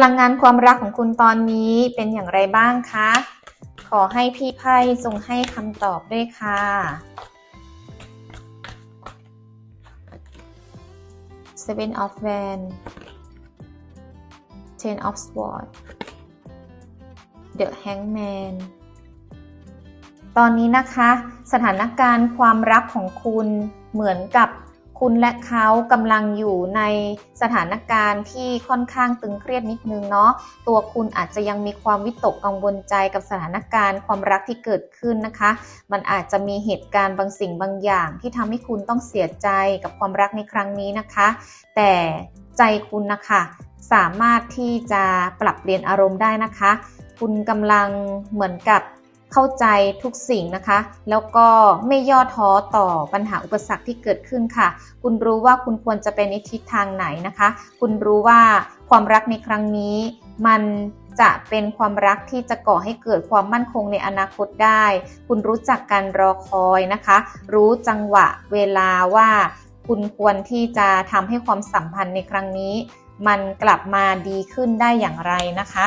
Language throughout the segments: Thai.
พลังงานความรักของคุณตอนนี้เป็นอย่างไรบ้างคะ ขอให้พี่ไพ่ทรงให้คำตอบด้วยค่ะ Seven of Wands Ten of Swords The Hangman ตอนนี้นะคะ สถานการณ์ความรักของคุณเหมือนกับ คุณและเขากำลังอยู่ในสถานการณ์ที่ค่อนข้างตึงเครียดนิดนึงเนาะตัวคุณอาจจะยังมีความวิตกกังวลใจกับสถานการณ์ความรักที่เกิดขึ้นนะคะ มันอาจจะมีเหตุการณ์บางสิ่งบางอย่าง ที่ทำให้คุณต้องเสียใจกับความรักในครั้งนี้นะคะ แต่ใจคุณนะคะสามารถที่จะปรับเปลี่ยนอารมณ์ได้นะคะ คุณกำลังเหมือนกับ เข้าใจทุกสิ่งนะคะ แล้วก็ไม่ย่อท้อต่อปัญหาอุปสรรคที่เกิดขึ้นค่ะ คุณรู้ว่าคุณควรจะไปในทิศทางไหนนะคะ คุณรู้ว่าความรักในครั้งนี้มันจะเป็นความรักที่จะก่อให้เกิดความมั่นคงในอนาคตได้ คุณรู้จักการรอคอยนะคะ รู้จังหวะเวลาว่าคุณควรที่จะทำให้ความสัมพันธ์ในครั้งนี้ มันกลับมาดีขึ้นได้อย่างไรนะคะ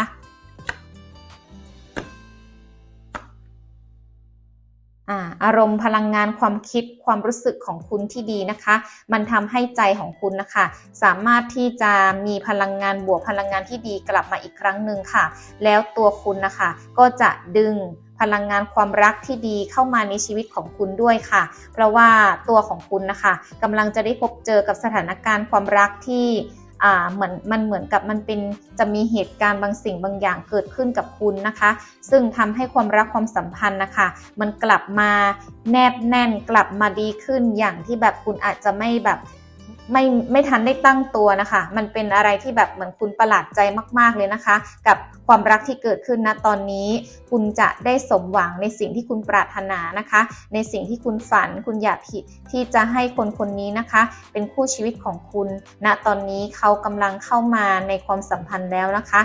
อารมณ์พลังงานความคิดความรู้สึกของคุณที่ดีนะคะ มันทำให้ใจของคุณนะคะ สามารถที่จะมีพลังงานบวกพลังงานที่ดีกลับมาอีกครั้งหนึ่งค่ะ แล้วตัวคุณนะคะ ก็จะดึงพลังงานความรักที่ดีเข้ามาในชีวิตของคุณด้วยค่ะ เพราะว่าตัวของคุณนะคะกำลังจะได้พบเจอกับสถานการณ์ความรักที่ อ่าเหมือนมันเหมือนกับมันเป็นจะมีเหตุการณ์บางสิ่งบางอย่างเกิดขึ้นกับคุณนะคะ ซึ่งทำให้ความรักความสัมพันธ์นะคะ มันกลับมาแนบแน่นกลับมาดีขึ้นอย่างที่แบบคุณอาจจะไม่แบบ ไม่ไม่ทันได้ตั้งตัวนะคะ มันเป็นอะไรที่แบบเหมือนคุณประหลาดใจมากๆเลยนะคะ กับความรักที่เกิดขึ้นณตอนนี้ คุณจะได้สมหวังในสิ่งที่คุณปรารถนานะคะ ในสิ่งที่คุณฝันคุณอยากที่ที่จะให้คนคนนี้นะคะ เป็นคู่ชีวิตของคุณณตอนนี้เขากำลังเข้ามาในความสัมพันธ์แล้วนะคะ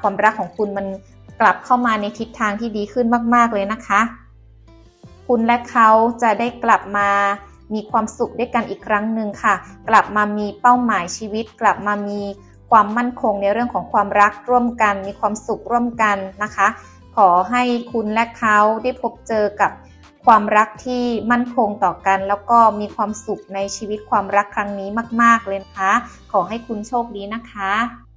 ความรักของคุณมันกลับเข้ามาในทิศทางที่ดีขึ้นมาก ๆเลยนะคะ คุณและเขาจะได้กลับมา มีความสุขด้วยกันอีกครั้งหนึ่งค่ะ กลับมามีเป้าหมายชีวิต กลับมามีความมั่นคงในเรื่องของความรักร่วมกัน มีความสุขร่วมกันนะคะ ขอให้คุณและเขาได้พบเจอกับความรักที่มั่นคงต่อกัน แล้วก็มีความสุขในชีวิตความรักครั้งนี้มาก ๆ เลยนะคะ ขอให้คุณโชคดีนะคะ